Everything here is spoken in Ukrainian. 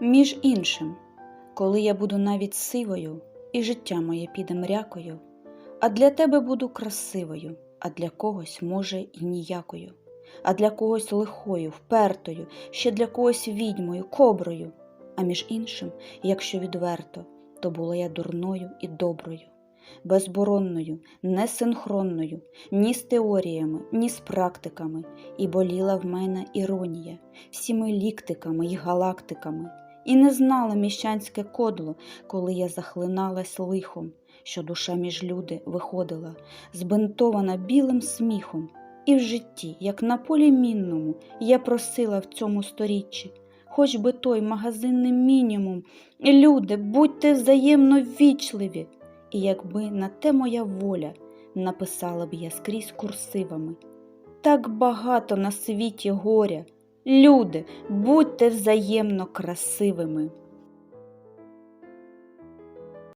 Між іншим, коли я буду навіть сивою, і життя моє піде мрякою, а для тебе буду красивою, а для когось, може, і ніякою, а для когось лихою, впертою, ще для когось відьмою, коброю. А між іншим, якщо відверто, то була я дурною і доброю, безборонною, несинхронною, ні з теоріями, ні з практиками, і боліла в мене іронія, всіми ліктиками й галактиками, і не знала міщанське кодло, коли я захлиналась лихом, що душа між люди виходила, збинтована білим сміхом. І в житті, як на полі мінному, я просила в цьому сторіччі, хоч би той магазинний мінімум. Люди, будьте взаємно ввічливі. І якби на те моя воля, написала б я скрізь курсивами. Так багато на світі горя. Люди, будьте взаємно красивими.